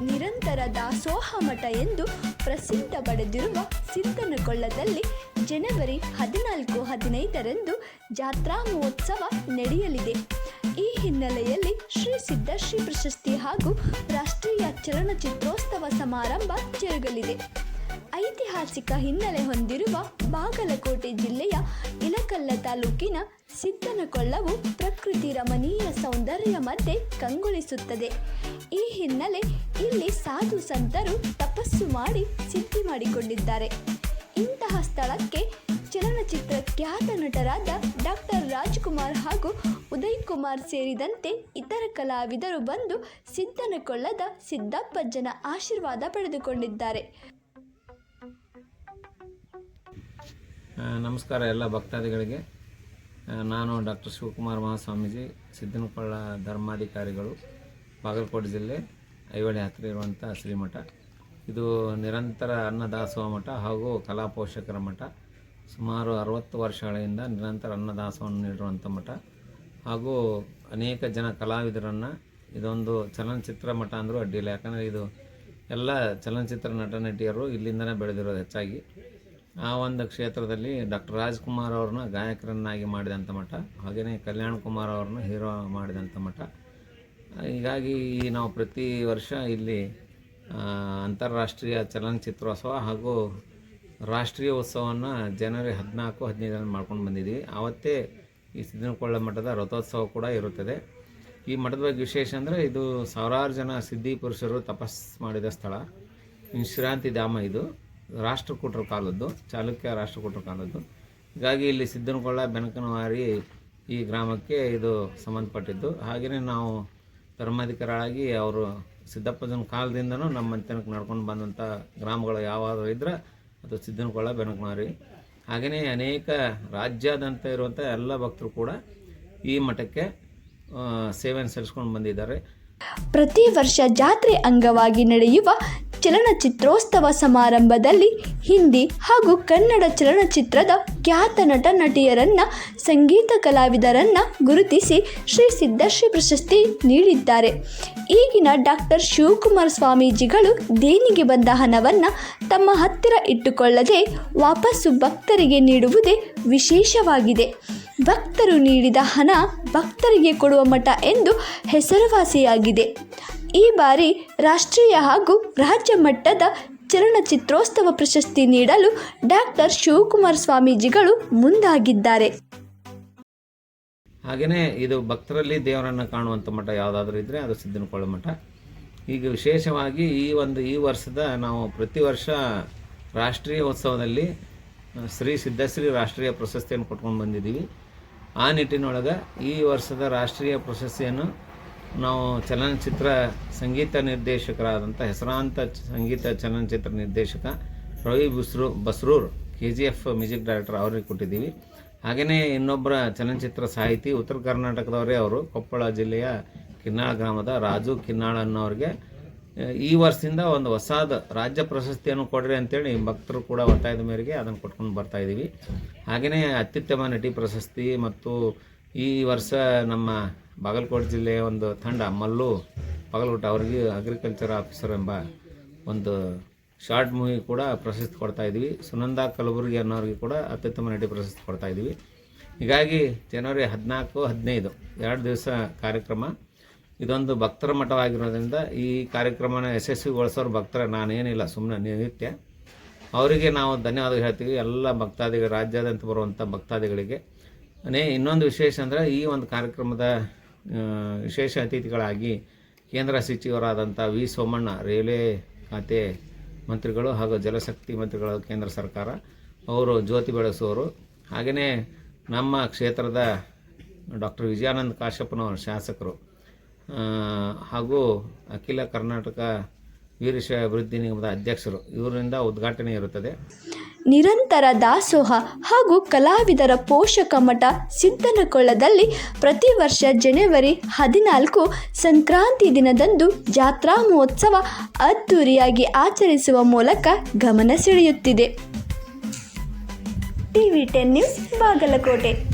ನಿರಂತರ ದಾಸೋಹ ಮಠ ಎಂದು ಪ್ರಸಿದ್ಧ ಪಡೆದಿರುವ ಸಿದ್ದನಕೊಳ್ಳದಲ್ಲಿ ಜನವರಿ ಹದಿನಾಲ್ಕು, ಹದಿನೈದರಂದು ಜಾತ್ರಾ ಮಹೋತ್ಸವ ನಡೆಯಲಿದೆ. ಈ ಹಿನ್ನೆಲೆಯಲ್ಲಿ ಶ್ರೀ ಸಿದ್ದಶ್ರೀ ಪ್ರಶಸ್ತಿ ಹಾಗೂ ರಾಷ್ಟ್ರೀಯ ಚಲನಚಿತ್ರೋತ್ಸವ ಸಮಾರಂಭ ಜರುಗಲಿದೆ. ಐತಿಹಾಸಿಕ ಹಿನ್ನೆಲೆ ಹೊಂದಿರುವ ಬಾಗಲಕೋಟೆ ಜಿಲ್ಲೆಯ ಇಲಕಲ್ಲ ತಾಲೂಕಿನ ಸಿದ್ದನಕೊಳ್ಳವು ಪ್ರಕೃತಿ ರಮಣೀಯ ಸೌಂದರ್ಯ ಮಧ್ಯೆ ಕಂಗೊಳಿಸುತ್ತದೆ. ಈ ಹಿನ್ನೆಲೆ ಇಲ್ಲಿ ಸಾಧು ಸಂತರು ತಪಸ್ಸು ಮಾಡಿ ಸಿದ್ಧಿ ಮಾಡಿಕೊಂಡಿದ್ದಾರೆ. ಇಂತಹ ಸ್ಥಳಕ್ಕೆ ಚಲನಚಿತ್ರ ಖ್ಯಾತ ನಟರಾದ ಡಾಕ್ಟರ್ ರಾಜ್ಕುಮಾರ್ ಹಾಗೂ ಉದಯ್ ಕುಮಾರ್ ಸೇರಿದಂತೆ ಇತರ ಕಲಾವಿದರು ಬಂದು ಸಿದ್ದನಕೊಳ್ಳದ ಸಿದ್ದಪ್ಪಜ್ಜನ ಆಶೀರ್ವಾದ ಪಡೆದುಕೊಂಡಿದ್ದಾರೆ. ನಮಸ್ಕಾರ ಎಲ್ಲ ಭಕ್ತಾದಿಗಳಿಗೆ. ನಾನು ಡಾಕ್ಟರ್ ಶಿವಕುಮಾರ್ ಮಹಾಸ್ವಾಮೀಜಿ ಸಿದ್ದನಕೊಳ್ಳ ಧರ್ಮಾಧಿಕಾರಿಗಳು, ಬಾಗಲಕೋಟೆ ಜಿಲ್ಲೆ ಐವಳಿ ಹತ್ತಿರ ಇರುವಂಥ ಶ್ರೀಮಠ. ಇದು ನಿರಂತರ ಅನ್ನದಾಸೋಹ ಮಠ ಹಾಗೂ ಕಲಾ ಪೋಷಕರ ಮಠ. ಸುಮಾರು ಅರವತ್ತು ವರ್ಷಗಳಿಂದ ನಿರಂತರ ಅನ್ನದಾಸವನ್ನು ನೀಡಿರುವಂಥ ಮಠ. ಹಾಗೂ ಅನೇಕ ಜನ ಕಲಾವಿದರನ್ನು ಇದೊಂದು ಚಲನಚಿತ್ರ ಮಠ ಅಂದರೂ ಅಡ್ಡಿಲ್ಲ ಯಾಕಂದರೆ ಇದು ಎಲ್ಲ ಚಲನಚಿತ್ರ ನಟ ನಟಿಯರು ಇಲ್ಲಿಂದನೇ ಬೆಳೆದಿರೋದು ಹೆಚ್ಚಾಗಿ. ಆ ಒಂದು ಕ್ಷೇತ್ರದಲ್ಲಿ ಡಾಕ್ಟರ್ ರಾಜ್ಕುಮಾರ್ ಅವ್ರನ್ನ ಗಾಯಕರನ್ನಾಗಿ ಮಾಡಿದಂಥ ಮಠ ಹಾಗೆಯೇ ಕಲ್ಯಾಣ್ ಕುಮಾರ್ ಅವ್ರನ್ನ ಹೀರೋ ಮಾಡಿದಂಥ ಮಠ. ಹೀಗಾಗಿ ನಾವು ಪ್ರತಿ ವರ್ಷ ಇಲ್ಲಿ ಅಂತಾರಾಷ್ಟ್ರೀಯ ಚಲನಚಿತ್ರೋತ್ಸವ ಹಾಗೂ ರಾಷ್ಟ್ರೀಯ ಉತ್ಸವವನ್ನು ಜನವರಿ ಹದಿನಾಲ್ಕು, ಹದಿನೈದರಲ್ಲಿ ಮಾಡ್ಕೊಂಡು ಬಂದಿದ್ದೀವಿ. ಆವತ್ತೇ ಈ ಸಿದ್ದನಕೊಳ್ಳ ಮಠದ ರಥೋತ್ಸವ ಕೂಡ ಇರುತ್ತದೆ. ಈ ಮಠದ ಬಗ್ಗೆ ವಿಶೇಷ ಅಂದರೆ ಇದು ಸಾವಿರಾರು ಜನ ಸಿದ್ಧಿ ಪುರುಷರು ತಪಸ್ ಮಾಡಿದ ಸ್ಥಳ. ವಿಶ್ರಾಂತಿ ಧಾಮ ಇದು. ರಾಷ್ಟ್ರಕೂಟರ ಕಾಲದ್ದು, ಚಾಲುಕ್ಯ ರಾಷ್ಟ್ರಕೂಟರ ಕಾಲದ್ದು. ಹೀಗಾಗಿ ಇಲ್ಲಿ ಸಿದ್ದನಕೊಳ್ಳ, ಬೆನಕನವಾರಿ ಈ ಗ್ರಾಮಕ್ಕೆ ಇದು ಸಂಬಂಧಪಟ್ಟಿದ್ದು. ಹಾಗೆಯೇ ನಾವು ಧರ್ಮಾಧಿಕಾರಿಗಳಾಗಿ ಅವರು ಸಿದ್ದಪ್ಪಜನ ಕಾಲದಿಂದನೂ ನಮ್ಮ ಮಂತನಕ್ಕೆ ನಡ್ಕೊಂಡು ಬಂದಂಥ ಗ್ರಾಮಗಳು ಯಾವಾದರೂ ಇದ್ದರೆ ಅದು ಸಿದ್ದನಕೊಳ್ಳ, ಬೆನಕನವಾರಿ. ಹಾಗೆಯೇ ಅನೇಕ ರಾಜ್ಯಾದ್ಯಂತ ಇರುವಂಥ ಎಲ್ಲ ಭಕ್ತರು ಕೂಡ ಈ ಮಠಕ್ಕೆ ಸೇವೆಯನ್ನು ಸಲ್ಲಿಸ್ಕೊಂಡು ಬಂದಿದ್ದಾರೆ. ಪ್ರತಿ ವರ್ಷ ಜಾತ್ರೆ ಅಂಗವಾಗಿ ನಡೆಯುವ ಚಲನಚಿತ್ರೋತ್ಸವ ಸಮಾರಂಭದಲ್ಲಿ ಹಿಂದಿ ಹಾಗೂ ಕನ್ನಡ ಚಲನಚಿತ್ರದ ಖ್ಯಾತ ನಟ ನಟಿಯರನ್ನ ಸಂಗೀತ ಕಲಾವಿದರನ್ನ ಗುರುತಿಸಿ ಶ್ರೀ ಸಿದ್ದಶ್ರೀ ಪ್ರಶಸ್ತಿ ನೀಡಿದ್ದಾರೆ. ಈಗಿನ ಡಾಕ್ಟರ್ ಶಿವಕುಮಾರ್ ಸ್ವಾಮೀಜಿಗಳು ದೇಣಿಗೆ ಬಂದ ಹಣವನ್ನು ತಮ್ಮ ಹತ್ತಿರ ಇಟ್ಟುಕೊಳ್ಳದೆ ವಾಪಸ್ಸು ಭಕ್ತರಿಗೆ ನೀಡುವುದೇ ವಿಶೇಷವಾಗಿದೆ. ಭಕ್ತರು ನೀಡಿದ ಹಣ ಭಕ್ತರಿಗೆ ಕೊಡುವ ಮಠ ಎಂದು ಹೆಸರುವಾಸಿಯಾಗಿದೆ. ಈ ಬಾರಿ ರಾಷ್ಟ್ರೀಯ ಹಾಗೂ ರಾಜ್ಯ ಮಟ್ಟದ ಚಲನಚಿತ್ರೋತ್ಸವ ಪ್ರಶಸ್ತಿ ನೀಡಲು ಡಾಕ್ಟರ್ ಶಿವಕುಮಾರ್ ಸ್ವಾಮೀಜಿಗಳು ಮುಂದಾಗಿದ್ದಾರೆ. ಹಾಗೆಯೇ ಇದು ಭಕ್ತರಲ್ಲಿ ದೇವರನ್ನು ಕಾಣುವಂಥ ಮಠ ಯಾವುದಾದ್ರೂ ಇದ್ದರೆ ಅದು ಸಿದ್ದನಕೊಳ್ಳ ಮಠ. ಈಗ ವಿಶೇಷವಾಗಿ ಈ ಒಂದು ಈ ವರ್ಷದ ನಾವು ಪ್ರತಿ ವರ್ಷ ರಾಷ್ಟ್ರೀಯ ಉತ್ಸವದಲ್ಲಿ, ಶ್ರೀ ಸಿದ್ಧಶ್ರೀ ರಾಷ್ಟ್ರೀಯ ಪ್ರಶಸ್ತಿಯನ್ನು ಕೊಟ್ಕೊಂಡು ಬಂದಿದ್ದೀವಿ. ಆ ನಿಟ್ಟಿನೊಳಗೆ ಈ ವರ್ಷದ ರಾಷ್ಟ್ರೀಯ ಪ್ರಶಸ್ತಿಯನ್ನು ನಾವು ಚಲನಚಿತ್ರ ಸಂಗೀತ ನಿರ್ದೇಶಕರಾದಂಥ ಹೆಸರಾಂತ ಸಂಗೀತ ಚಲನಚಿತ್ರ ನಿರ್ದೇಶಕ Ravi Basru Basrur K G F music director ಅವರಿಗೆ ಕೊಟ್ಟಿದ್ದೀವಿ. ಹಾಗೆಯೇ ಇನ್ನೊಬ್ಬರ ಚಲನಚಿತ್ರ ಸಾಹಿತಿ ಉತ್ತರ ಕರ್ನಾಟಕದವರೇ ಅವರು, ಕೊಪ್ಪಳ ಜಿಲ್ಲೆಯ ಕಿನ್ನಾಳ ಗ್ರಾಮದ ರಾಜು ಕಿನ್ನಾಳ ಅನ್ನೋರಿಗೆ ಈ ವರ್ಷದಿಂದ ಒಂದು ಹೊಸಾದ ರಾಜ್ಯ ಪ್ರಶಸ್ತಿಯನ್ನು ಕೊಡ್ರಿ ಅಂತೇಳಿ ಭಕ್ತರು ಕೂಡ ಒತ್ತಾಯದ ಮೇರೆಗೆ ಅದನ್ನು ಕೊಟ್ಕೊಂಡು ಬರ್ತಾ ಇದ್ದೀವಿ ಹಾಗೆಯೇ ಅತ್ಯುತ್ತಮ ನಟಿ ಪ್ರಶಸ್ತಿ ಮತ್ತು ಈ ವರ್ಷ ನಮ್ಮ ಬಾಗಲಕೋಟೆ ಜಿಲ್ಲೆಯ ಒಂದು ತಂಡ ಮಲ್ಲು ಬಾಗಲಕೋಟೆ ಅವರಿಗೆ ಅಗ್ರಿಕಲ್ಚರ್ ಆಫೀಸರ್ ಎಂಬ ಒಂದು ಶಾರ್ಟ್ ಮೂವಿ ಕೂಡ ಪ್ರಶಸ್ತಿ ಕೊಡ್ತಾ ಇದ್ದೀವಿ ಸುನಂದಾ ಕಲಬುರ್ಗಿ ಅನ್ನೋರಿಗೆ ಕೂಡ ಅತ್ಯುತ್ತಮ ನಟಿ ಪ್ರಶಸ್ತಿ ಕೊಡ್ತಾ ಇದ್ದೀವಿ ಹೀಗಾಗಿ ಜನವರಿ ಹದಿನಾಲ್ಕು, ಹದಿನೈದು, ಎರಡು ದಿವಸ ಕಾರ್ಯಕ್ರಮ. ಇದೊಂದು ಭಕ್ತರ ಮಠವಾಗಿರೋದ್ರಿಂದ ಈ ಕಾರ್ಯಕ್ರಮನ ಯಶಸ್ವಿಗೊಳಿಸೋರು ಭಕ್ತರ, ನಾನೇನಿಲ್ಲ ಸುಮ್ಮನೆ ನಿತ್ಯ. ಅವರಿಗೆ ನಾವು ಧನ್ಯವಾದ ಹೇಳ್ತೀವಿ. ಎಲ್ಲ ಭಕ್ತಾದಿಗಳು, ರಾಜ್ಯಾದ್ಯಂತ ಬರುವಂಥ ಭಕ್ತಾದಿಗಳಿಗೆ. ಅನೇ ಇನ್ನೊಂದು ವಿಶೇಷ ಅಂದರೆ ಈ ಒಂದು ಕಾರ್ಯಕ್ರಮದ ವಿಶೇಷ ಅತಿಥಿಗಳಾಗಿ ಕೇಂದ್ರ ಸಚಿವರಾದಂಥ ವಿ ಸೋಮಣ್ಣ, ರೈಲ್ವೆ ಖಾತೆ ಮಂತ್ರಿಗಳು ಹಾಗೂ ಜಲಶಕ್ತಿ ಮಂತ್ರಿಗಳು, ಕೇಂದ್ರ ಸರ್ಕಾರ, ಅವರು ಜ್ಯೋತಿ ಬೆಳೆಸುವವರು. ಹಾಗೆಯೇ ನಮ್ಮ ಕ್ಷೇತ್ರದ ಡಾಕ್ಟರ್ ವಿಜಯಾನಂದ ಕಾಶ್ಯಪ್ಪನವರು ಶಾಸಕರು ಹಾಗೂ ಅಖಿಲ ಕರ್ನಾಟಕ ವೀರಶೈವ ಅಭಿವೃದ್ಧಿ ನಿಗಮದ ಅಧ್ಯಕ್ಷರು. ಇವರಿಂದ ಉದ್ಘಾಟನೆ ಇರುತ್ತದೆ. ನಿರಂತರ ದಾಸೋಹ ಹಾಗೂ ಕಲಾವಿದರ ಪೋಷಕ ಮಠ ಸಿದ್ದನಕೊಳ್ಳದಲ್ಲಿ ಪ್ರತಿ ವರ್ಷ ಜನವರಿ ಹದಿನಾಲ್ಕು ಸಂಕ್ರಾಂತಿ ದಿನದಂದು ಜಾತ್ರಾ ಮಹೋತ್ಸವ ಅದ್ದೂರಿಯಾಗಿ ಆಚರಿಸುವ ಮೂಲಕ ಗಮನ ಸೆಳೆಯುತ್ತಿದೆ. TV ten news Bagalkote.